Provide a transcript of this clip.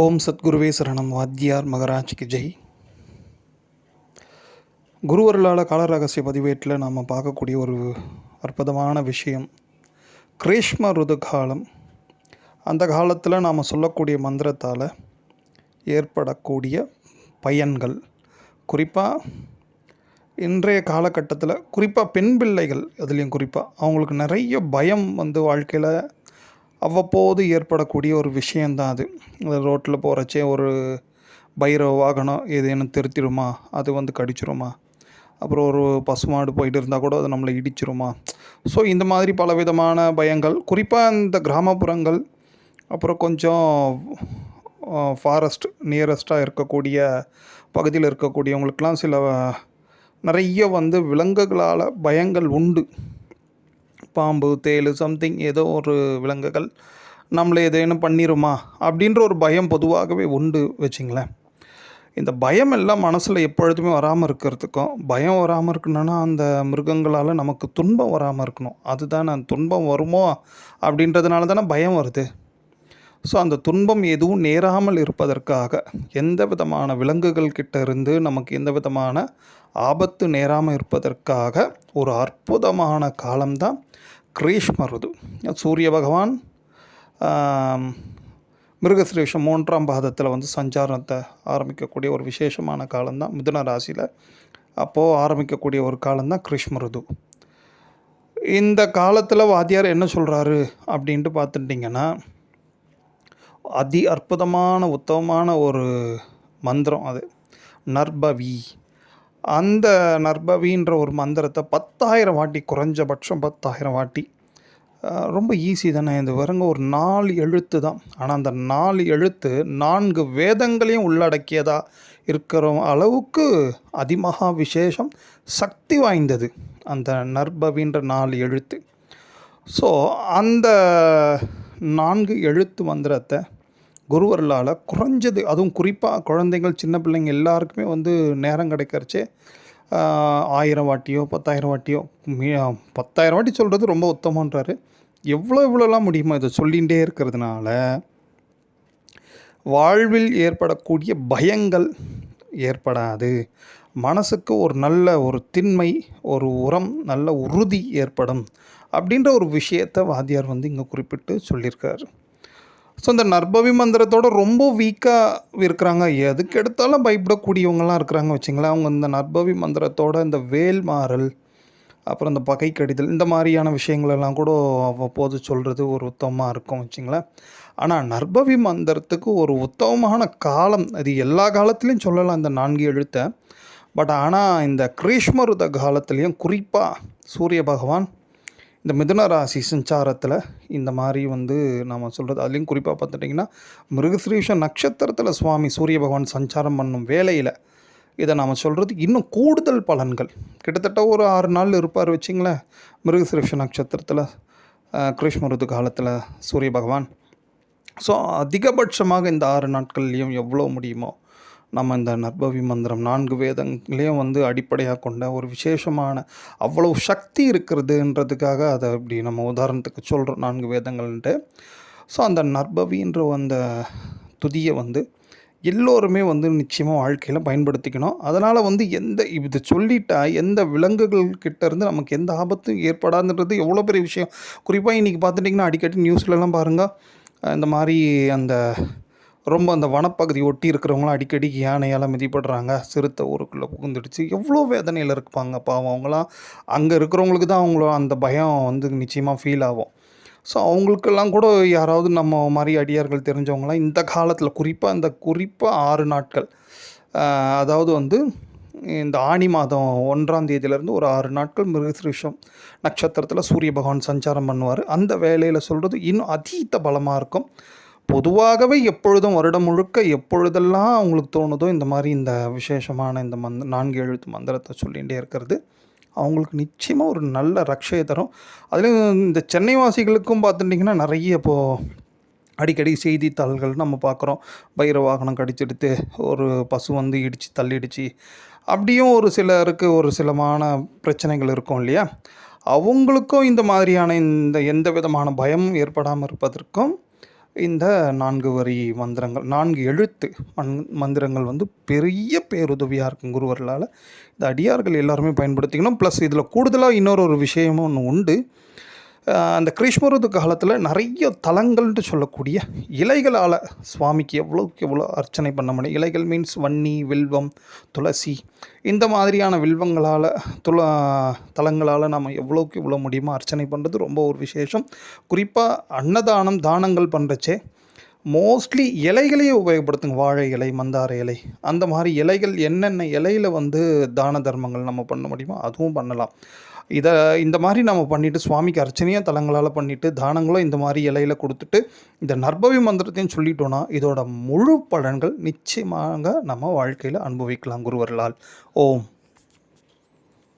ஓம் சத்குருவே சரணம். வாத்தியார் மகராஜ்க்கு ஜெய். குருவருளால் கால ரகசிய பதிவேட்டில் நாம் பார்க்கக்கூடிய ஒரு அற்புதமான விஷயம் கிரீஷ்ம ருது காலம் அந்த காலத்தில் நாம் சொல்லக்கூடிய மந்திரத்தால் ஏற்படக்கூடிய பயன்கள் குறிப்பாக இன்றைய காலகட்டத்தில் குறிப்பாக பெண் பிள்ளைகள் அதுலேயும் குறிப்பாக அவங்களுக்கு நிறைய பயம் வந்து வாழ்க்கையில் அவ்வப்போது ஏற்படக்கூடிய ஒரு விஷயந்தான் அது. ரோட்டில் போகிறச்சே ஒரு பைரவ வாகனம் ஏதேனும் திருத்திடுமா? அது வந்து கடிச்சிருமா? அப்புறம் ஒரு பசுமாடு போயிட்டு இருந்தால் கூட அது நம்மளை இடிச்சிருமா? ஸோ இந்த மாதிரி பலவிதமான பயங்கள். குறிப்பாக இந்த கிராமப்புறங்கள் அப்புறம் கொஞ்சம் ஃபாரஸ்ட் நியரஸ்ட்டாக இருக்கக்கூடிய பகுதியில் இருக்கக்கூடியவங்களுக்கெலாம் சில நிறைய வந்து விலங்குகளால் பயங்கள் உண்டு. பாம்பு தேள் சம்திங் ஏதோ ஒரு விலங்குகள் நம்மளை ஏதேனும் பண்ணிடுமா அப்படின்ற ஒரு பயம் பொதுவாகவே உண்டு வச்சிங்களேன். இந்த பயம் எல்லாம் மனசில் எப்பொழுதுமே வராமல் இருக்கிறதுக்கும் பயம் வராமல் இருக்கணும்னா அந்த மிருகங்களால் நமக்கு துன்பம் வராமல் இருக்கணும். அதுதான் அந்த துன்பம் வருமோ அப்படின்றதுனால தானே பயம் வருது. ஸோ அந்த துன்பம் எதுவும் நேராமல் இருப்பதற்காக எந்த விதமான விலங்குகள் கிட்ட இருந்து நமக்கு எந்த விதமான ஆபத்து நேராமல் இருப்பதற்காக ஒரு அற்புதமான காலம்தான் கிரீஷ்ம ருது சூரிய பகவான் மிருகசிரேஷம் மூன்றாம் பாதத்தில் வந்து சஞ்சாரத்தை ஆரம்பிக்கக்கூடிய ஒரு விசேஷமான காலம்தான் மிதுன ராசியில். அப்போது ஆரம்பிக்கக்கூடிய ஒரு காலம்தான் கிரீஷ்ம ருது இந்த காலத்தில் வாத்தியார் என்ன சொல்கிறாரு அப்படின்ட்டு பார்த்துட்டிங்கன்னா அதி அற்புதமான உத்தமமான ஒரு மந்திரம் அது. நர்பவி. அந்த நர்பவின்ற ஒரு மந்திரத்தை பத்தாயிரம் வாட்டி குறைஞ்சபட்சம் பத்தாயிரம் வாட்டி ரொம்ப ஈஸி தானே இது வருங்க ஒரு நாலு எழுத்து தான். ஆனால் அந்த நாலு எழுத்து நான்கு வேதங்களையும் உள்ளடக்கியதாக இருக்கிற அளவுக்கு அதிமகா விசேஷம் சக்தி வாய்ந்தது அந்த நர்பவின்ற நாலு எழுத்து. ஸோ அந்த நான்கு எழுத்து மந்திரத்தை குருவர்களால் குறைஞ்சது அதுவும் குறிப்பாக குழந்தைகள் சின்ன பிள்ளைங்க எல்லாருக்குமே வந்து நேரம் கிடைக்கிறச்சே ஆயிரம் வாட்டியோ பத்தாயிரம் வாட்டியோ மீ- பத்தாயிரம் வாட்டி சொல்கிறது ரொம்ப உத்தமன்றாரு. எவ்வளோ எவ்வளோலாம் முடியுமோ இதை சொல்லிகிட்டே இருக்கிறதுனால வாழ்வில் ஏற்படக்கூடிய பயங்கள் ஏற்படாது. மனசுக்கு ஒரு நல்ல ஒரு திண்மை ஒரு உரம் நல்ல உறுதி ஏற்படும். அப்படின்ற ஒரு விஷயத்தை வாத்தியார் வந்து இங்கே குறிப்பிட்டு சொல்லியிருக்காரு. ஸோ இந்த நர்பவி மந்திரத்தோட ரொம்ப வீக்காக இருக்கிறாங்க. எதுக்கு எடுத்தாலும் பயப்படக்கூடியவங்களாம் இருக்கிறாங்க வச்சுங்களேன். அவங்க இந்த நர்பவி மந்திரத்தோட இந்த வேல் மாறல் அப்புறம் இந்த பகை கடிதல் இந்த மாதிரியான விஷயங்களெல்லாம் கூட அவ்வப்போது சொல்கிறது ஒரு உத்தமமாக இருக்கும் வச்சுங்களேன். ஆனால் நர்பவி மந்திரத்துக்கு ஒரு உத்தமமான காலம். அது எல்லா காலத்துலேயும் சொல்லலாம் இந்த நான்கு எழுத்தை. பட் ஆனால் இந்த கிரீஷ்மருத காலத்துலேயும் குறிப்பாக சூரிய பகவான் இந்த மிதுன ராசி சஞ்சாரத்தில் இந்த மாதிரி வந்து நாம் சொல்கிறது அதுலேயும் குறிப்பாக பார்த்துட்டிங்கன்னா மிருகஸ்ரீஷ நட்சத்திரத்தில் சுவாமி சூரிய பகவான் சஞ்சாரம் பண்ணும் வேலையில் இதை நாம் சொல்கிறது இன்னும் கூடுதல் பலன்கள். கிட்டத்தட்ட ஒரு ஆறு நாள் இருப்பார் வச்சிங்களேன் மிருகஸ்ரீஷ நட்சத்திரத்தில் கிருஷ்ண ருது காலத்தில் சூரிய பகவான். ஸோ அதிகபட்சமாக இந்த ஆறு நாட்கள்லேயும் எவ்வளோ முடியுமோ நம்ம இந்த நர்பவி மந்திரம் நான்கு வேதங்களையும் வந்து அடிப்படையாக கொண்ட ஒரு விசேஷமான அவ்வளவு சக்தி இருக்கிறதுன்றதுக்காக அதை இப்படி நம்ம உதாரணத்துக்கு சொல்கிறோம் நான்கு வேதங்கள்ன்ட்டு. ஸோ அந்த நர்பவின்ற அந்த துதியை வந்து எல்லோருமே வந்து நிச்சயமாக வாழ்க்கையில் பயன்படுத்திக்கணும். அதனால் வந்து எந்த இது சொல்லிட்டா எந்த விலங்குகள்கிட்ட இருந்து நமக்கு எந்த ஆபத்தும் ஏற்படாதுன்றது எவ்வளோ பெரிய விஷயம். குறிப்பாக இன்றைக்கி பார்த்துட்டிங்கன்னா அடிக்கடி நியூஸ்லலாம் பாருங்கள் இந்த மாதிரி அந்த ரொம்ப அந்த வனப்பகுதி ஒட்டி இருக்கிறவங்களாம் அடிக்கடி யானையால் மிதிப்படுறாங்க. சிறுத்தை ஊருக்குள்ளே புகுந்துடுச்சு. எவ்வளோ வேதனையில் இருப்பாங்க பாவம். அவங்களாம் அங்கே இருக்கிறவங்களுக்கு தான் அவங்கள அந்த பயம் வந்து நிச்சயமாக ஃபீல் ஆகும். ஸோ அவங்களுக்கெல்லாம் கூட யாராவது நம்ம மாதிரி அடியார்கள் தெரிஞ்சவங்களாம் இந்த காலத்தில் குறிப்பாக இந்த குறிப்பாக ஆறு நாட்கள். அதாவது வந்து இந்த ஆனி மாதம் ஒன்றாம் தேதியிலேருந்து ஒரு ஆறு நாட்கள் மிருகசிருஷம் நட்சத்திரத்தில் சூரிய பகவான் சஞ்சாரம் பண்ணுவார். அந்த வேலையில் சொல்கிறது இன்னும் அதீத பலமாக இருக்கும். பொதுவாகவே எப்பொழுதும் வருடம் முழுக்க எப்பொழுதெல்லாம் அவங்களுக்கு தோணுதோ இந்த மாதிரி இந்த விசேஷமான இந்த மந்த நான்கு எழுத்து மந்திரத்தை சொல்லிகிட்டே இருக்கிறது அவங்களுக்கு நிச்சயமாக ஒரு நல்ல ரக்ஷையை தரும். அதுலேயும் இந்த சென்னை வாசிகளுக்கும் பார்த்துட்டிங்கன்னா நிறைய இப்போது அடிக்கடி செய்தித்தாள்கள் நம்ம பார்க்குறோம். பைர வாகனம் கடிச்செடுத்து ஒரு பசு வந்து இடித்து தள்ளிடுச்சு. அப்படியும் ஒரு சிலருக்கு ஒரு சிலமான பிரச்சனைகள் இருக்கும் இல்லையா? அவங்களுக்கும் இந்த மாதிரியான இந்த எந்த விதமான பயம் ஏற்படாமல் இருப்பதற்கும் இந்த நான்கு வரி மந்திரங்கள் நான்கு எழுத்து மந் மந்திரங்கள் வந்து பெரிய பேருதவியாக இருக்கும் குருவர்களால். இந்த அடியார்கள் எல்லாருமே பயன்படுத்திக்கணும். ப்ளஸ் இதில் கூடுதலாக இன்னொரு ஒரு விஷயமும் ஒன்று உண்டு. அந்த கிருஷ்ணருது காலத்தில் நிறைய தலங்கள்னு சொல்லக்கூடிய இலைகளால் சுவாமிக்கு எவ்வளோக்கு எவ்வளோ அர்ச்சனை பண்ண முடியும்? இலைகள் மீன்ஸ் வன்னி வில்வம் துளசி. இந்த மாதிரியான வில்வங்களால் துள தலங்களால் நம்ம எவ்வளோக்கு எவ்வளோ முடியுமோ அர்ச்சனை பண்ணுறது ரொம்ப ஒரு விசேஷம். குறிப்பாக அன்னதானம் தானங்கள் பண்ணுறச்சே மோஸ்ட்லி இலைகளையே உபயோகப்படுத்துங்க. வாழை இலை மந்தார இலை அந்த மாதிரி இலைகள் என்னென்ன இலையில் வந்து தான தர்மங்கள் நம்ம பண்ண முடியுமோ அதுவும் பண்ணலாம். இதை இந்த மாதிரி நம்ம பண்ணிவிட்டு சுவாமிக்கு அர்ச்சனையாக தலங்களால் பண்ணிவிட்டு தானங்களும் இந்த மாதிரி இலையில் கொடுத்துட்டு இந்த நற்பவி மந்திரத்தையும் சொல்லிட்டோன்னா இதோட முழு பலன்கள் நிச்சயமாக நம்ம வாழ்க்கையில் அனுபவிக்கலாம் குருவர்களால். ஓம்.